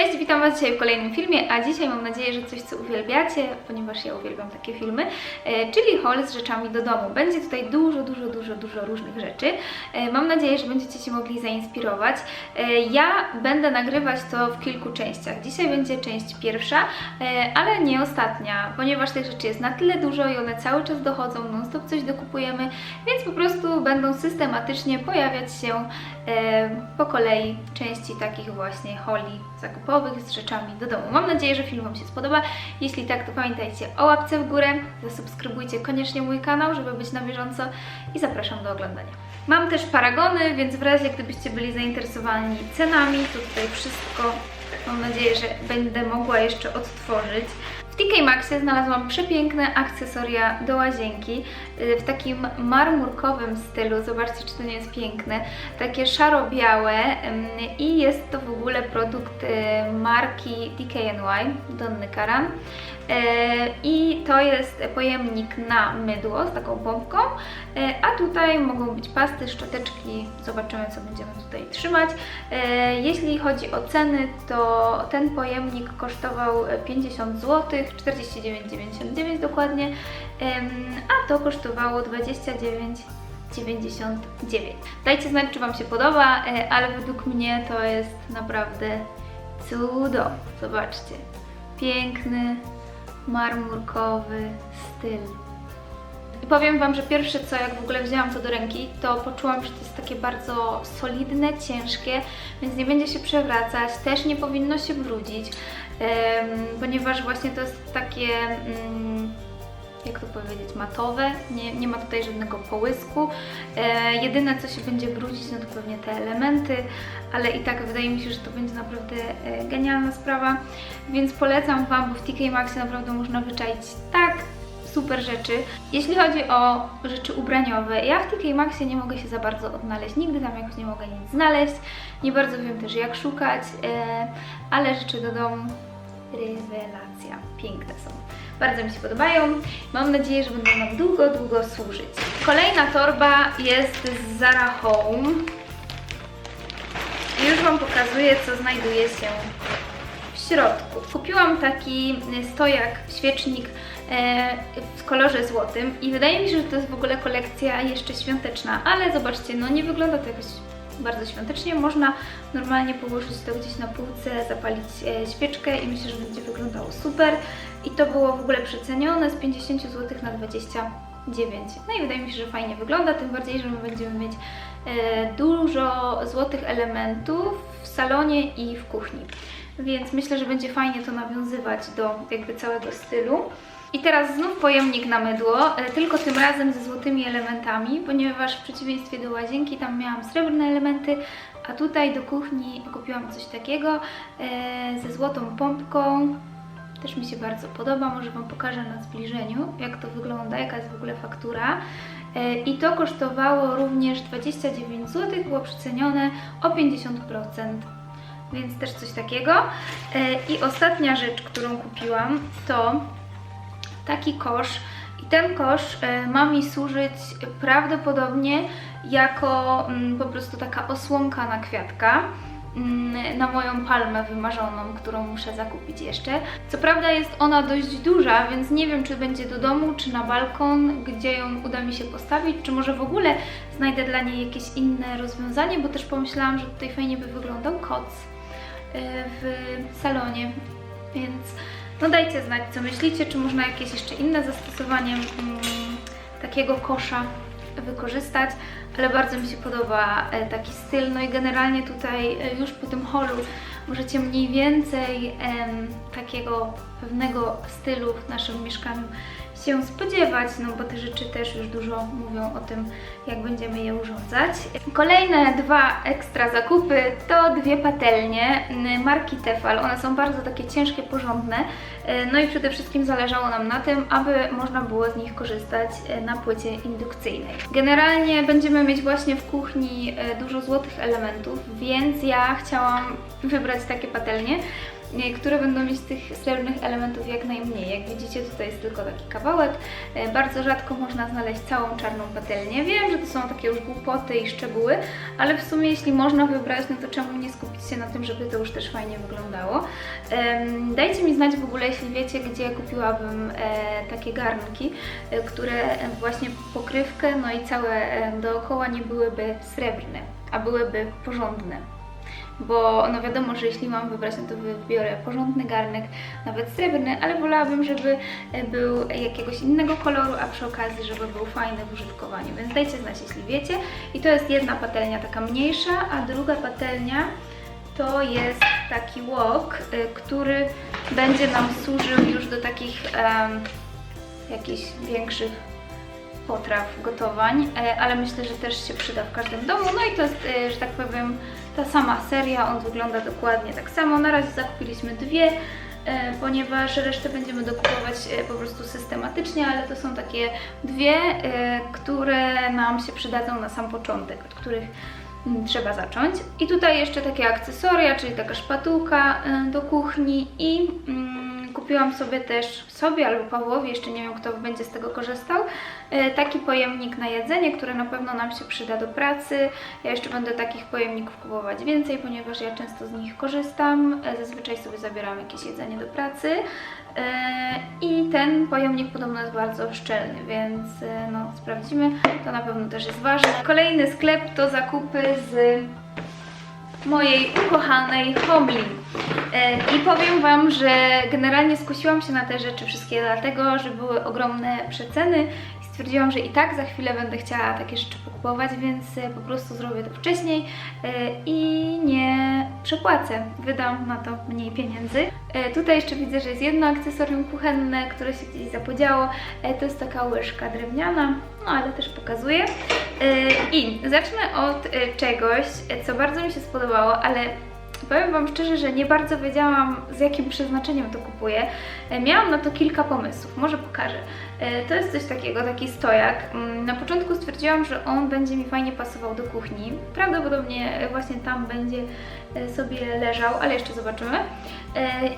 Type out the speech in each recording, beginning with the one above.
test witam Was dzisiaj w kolejnym filmie, a dzisiaj mam nadzieję, że coś co uwielbiacie, ponieważ ja uwielbiam takie filmy, e, czyli haul z rzeczami do domu. Będzie tutaj dużo, dużo, dużo, dużo różnych rzeczy. E, mam nadzieję, że będziecie się mogli zainspirować. E, ja będę nagrywać to w kilku częściach. Dzisiaj będzie część pierwsza, ale nie ostatnia, ponieważ tych rzeczy jest na tyle dużo i one cały czas dochodzą, non stop coś dokupujemy, więc po prostu będą systematycznie pojawiać się po kolei części takich właśnie holi zakupowych z rzeczami do domu. Mam nadzieję, że film Wam się spodoba. Jeśli tak, to pamiętajcie o łapce w górę, zasubskrybujcie koniecznie mój kanał, żeby być na bieżąco i zapraszam do oglądania. Mam też paragony, więc w razie gdybyście byli zainteresowani cenami, to tutaj wszystko mam nadzieję, że będę mogła jeszcze odtworzyć. TK Maxie znalazłam przepiękne akcesoria do łazienki y, w takim marmurkowym stylu. Zobaczcie, czy to nie jest piękne. Takie szaro-białe i jest to w ogóle produkt y, marki DKNY, Donny Karan. Y, I to jest pojemnik na mydło z taką pompką, y, a tutaj mogą być pasty, szczoteczki. Zobaczymy, co będziemy tutaj trzymać. Y, Jeśli chodzi o ceny, to ten pojemnik kosztował 50 zł, 49,99 dokładnie, a to kosztowało 29,99. Dajcie znać, czy Wam się podoba, ale według mnie to jest naprawdę cudo. Zobaczcie, piękny, marmurkowy styl. I powiem Wam, że pierwsze co, jak w ogóle wzięłam to do ręki, to poczułam, że to jest takie bardzo solidne, ciężkie, więc nie będzie się przewracać, też nie powinno się brudzić, ponieważ właśnie to jest takie, mm, jak to powiedzieć, matowe, nie, nie ma tutaj żadnego połysku. E, jedyne co się będzie brudzić, no to pewnie te elementy, ale i tak wydaje mi się, że to będzie naprawdę e, genialna sprawa, więc polecam Wam, bo w TK Maxie naprawdę można wyczaić tak super rzeczy. Jeśli chodzi o rzeczy ubraniowe, ja w TK Maxie nie mogę się za bardzo odnaleźć, nigdy tam jakoś nie mogę nic znaleźć, nie bardzo wiem też jak szukać, e, ale rzeczy do domu rewelacja, piękne są. Bardzo mi się podobają. Mam nadzieję, że będą nam długo, długo służyć. Kolejna torba jest z Zara Home. I już Wam pokazuję, co znajduje się w środku. Kupiłam taki stojak, świecznik e, w kolorze złotym i wydaje mi się, że to jest w ogóle kolekcja jeszcze świąteczna, ale zobaczcie, no nie wygląda to jakoś bardzo świątecznie. Można normalnie położyć to gdzieś na półce, zapalić e, świeczkę i myślę, że będzie wyglądało super. I to było w ogóle przecenione z 50 zł na 29. No i wydaje mi się, że fajnie wygląda, tym bardziej, że my będziemy mieć e, dużo złotych elementów w salonie i w kuchni. Więc myślę, że będzie fajnie to nawiązywać do jakby całego stylu. I teraz znów pojemnik na mydło, e, tylko tym razem ze złotymi elementami, ponieważ w przeciwieństwie do łazienki tam miałam srebrne elementy, a tutaj do kuchni kupiłam coś takiego e, ze złotą pompką. Też mi się bardzo podoba, może Wam pokażę na zbliżeniu, jak to wygląda, jaka jest w ogóle faktura. E, I to kosztowało również 29 zł, było przecenione o 50%, więc też coś takiego. I ostatnia rzecz, którą kupiłam, to taki kosz. I ten kosz e, ma mi służyć prawdopodobnie jako mm, po prostu taka osłonka na kwiatka mm, na moją palmę wymarzoną, którą muszę zakupić jeszcze. Co prawda jest ona dość duża, więc nie wiem czy będzie do domu, czy na balkon, gdzie ją uda mi się postawić, czy może w ogóle znajdę dla niej jakieś inne rozwiązanie, bo też pomyślałam, że tutaj fajnie by wyglądał koc e, w salonie, więc no dajcie znać, co myślicie, czy można jakieś jeszcze inne zastosowanie mm, takiego kosza wykorzystać, ale bardzo mi się podoba e, taki styl, no i generalnie tutaj e, już po tym holu możecie mniej więcej takiego pewnego stylu w naszym mieszkaniu się spodziewać, no bo te rzeczy też już dużo mówią o tym, jak będziemy je urządzać. Kolejne dwa ekstra zakupy to dwie patelnie marki Tefal. One są bardzo takie ciężkie, porządne, e, no i przede wszystkim zależało nam na tym, aby można było z nich korzystać e, na płycie indukcyjnej. Generalnie będziemy mieć właśnie w kuchni e, dużo złotych elementów, więc ja chciałam wybrać takie patelnie. Które będą mieć tych srebrnych elementów jak najmniej. Jak widzicie tutaj jest tylko taki kawałek. E, Bardzo rzadko można znaleźć całą czarną patelnię. Wiem, że to są takie już głupoty i szczegóły, ale w sumie jeśli można wybrać, no to czemu nie skupić się na tym, żeby to już też fajnie wyglądało. Dajcie mi znać w ogóle, jeśli wiecie, gdzie kupiłabym e, takie garnki, e, które właśnie pokrywkę, no i całe dookoła nie byłyby srebrne, a byłyby porządne. Bo no wiadomo, że jeśli mam wybrać, no to wybiorę porządny garnek, nawet srebrny, ale wolałabym, żeby e, był jakiegoś innego koloru, a przy okazji, żeby był fajny w użytkowaniu. Więc dajcie znać, jeśli wiecie. I to jest jedna patelnia taka mniejsza, a druga patelnia to jest taki wok, y, który będzie nam służył już do takich em, jakichś większych potraw, gotowań, e, ale myślę, że też się przyda w każdym domu. No i to jest, e, że tak powiem, ta sama seria, on wygląda dokładnie tak samo. Na razie zakupiliśmy dwie, e, ponieważ resztę będziemy dokupować e, po prostu systematycznie, ale to są takie dwie, e, które nam się przydadzą na sam początek, od których trzeba zacząć. I tutaj jeszcze takie akcesoria, czyli taka szpatułka do kuchni i mm, kupiłam sobie też sobie albo Pawłowi, jeszcze nie wiem kto będzie z tego korzystał, e, taki pojemnik na jedzenie, który na pewno nam się przyda do pracy. Ja jeszcze będę takich pojemników kupować więcej, ponieważ ja często z nich korzystam. E, Zazwyczaj sobie zabieram jakieś jedzenie do pracy. E, I ten pojemnik podobno jest bardzo szczelny, więc no, sprawdzimy. To na pewno też jest ważne. Kolejny sklep to zakupy z mojej ukochanej Homli. E, I powiem Wam, że generalnie skusiłam się na te rzeczy wszystkie dlatego, że były ogromne przeceny stwierdziłam, że i tak za chwilę będę chciała takie rzeczy pokupować, więc e, po prostu zrobię to wcześniej e, i nie przepłacę. Wydam na to mniej pieniędzy. E, Tutaj jeszcze widzę, że jest jedno akcesorium kuchenne, które się gdzieś zapodziało. To jest taka łyżka drewniana, no ale też pokazuję. I zacznę od czegoś, co bardzo mi się spodobało, ale powiem Wam szczerze, że nie bardzo wiedziałam z jakim przeznaczeniem to kupuję. E, Miałam na to kilka pomysłów, może pokażę. E, To jest coś takiego, taki stojak. Mm, Na początku stwierdziłam, że on będzie mi fajnie pasował do kuchni. Prawdopodobnie właśnie tam będzie e, sobie leżał, ale jeszcze zobaczymy.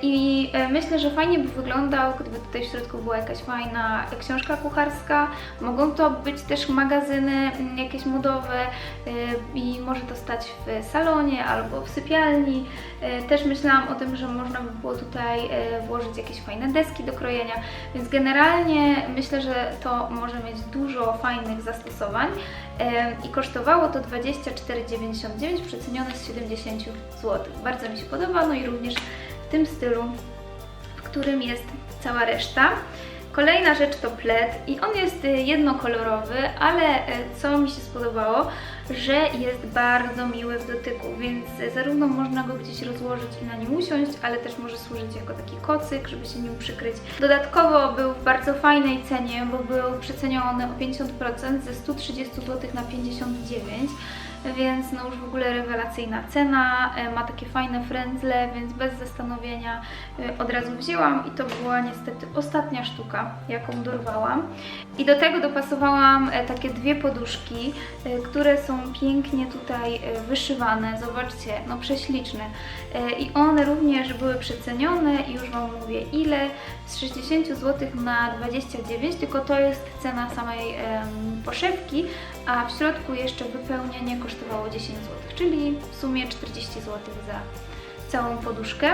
I myślę, że fajnie by wyglądał, gdyby tutaj w środku była jakaś fajna książka kucharska. Mogą to być też magazyny mm, jakieś modowe i może to stać w salonie albo w sypialni. Też myślałam o tym, że można by było tutaj włożyć jakieś fajne deski do krojenia, więc generalnie myślę, że to może mieć dużo fajnych zastosowań i kosztowało to 24,99 przecenione z 70 zł. Bardzo mi się podoba, no i również w tym stylu, w którym jest cała reszta. Kolejna rzecz to pled i on jest y, jednokolorowy, ale y, co mi się spodobało, że jest bardzo miły w dotyku, więc zarówno można go gdzieś rozłożyć i na nim usiąść, ale też może służyć jako taki kocyk, żeby się nim przykryć. Dodatkowo był w bardzo fajnej cenie, bo był przeceniony o 50% ze 130 zł na 59 więc no już w ogóle rewelacyjna cena, e, ma takie fajne frędzle, więc bez zastanowienia e, od razu wzięłam i to była niestety ostatnia sztuka, jaką dorwałam. I do tego dopasowałam e, takie dwie poduszki, które są pięknie tutaj wyszywane, zobaczcie, no prześliczne. I one również były przecenione i już Wam mówię ile, z 60 zł na 29, tylko to jest cena samej poszewki, a w środku jeszcze wypełnienie kosztowało 10 zł, czyli w sumie 40 zł za całą poduszkę.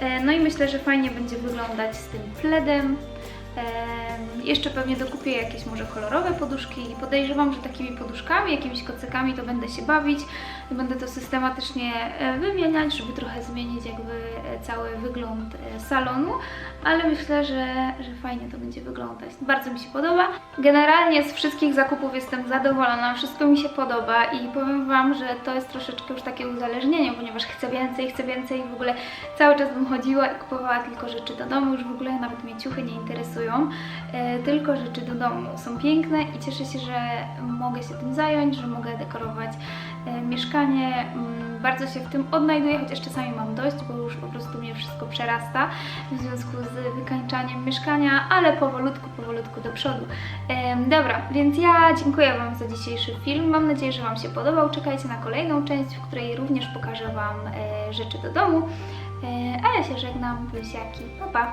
E, No i myślę, że fajnie będzie wyglądać z tym pledem. Jeszcze pewnie dokupię jakieś może kolorowe poduszki i podejrzewam, że takimi poduszkami, jakimiś kocykami to będę się bawić i będę to systematycznie e, wymieniać, żeby trochę zmienić jakby e, cały wygląd e, salonu, ale myślę, że, że fajnie to będzie wyglądać. Bardzo mi się podoba. Generalnie z wszystkich zakupów jestem zadowolona, wszystko mi się podoba i powiem Wam, że to jest troszeczkę już takie uzależnienie, ponieważ chcę więcej, chcę więcej i w ogóle cały czas bym chodziła i kupowała tylko rzeczy do domu, już w ogóle nawet mnie ciuchy nie interesują, e, tylko rzeczy do domu. Są piękne i cieszę się, że mogę się tym zająć, że mogę dekorować e, mieszkanie. Mm, Bardzo się w tym odnajduję, chociaż czasami mam dość, bo już po prostu mnie wszystko przerasta w związku z wykańczaniem mieszkania, ale powolutku, powolutku do przodu. Em, Dobra, więc ja dziękuję Wam za dzisiejszy film. Mam nadzieję, że Wam się podobał. Czekajcie na kolejną część, w której również pokażę Wam e, rzeczy do domu. E, a ja się żegnam, buziaki, pa pa!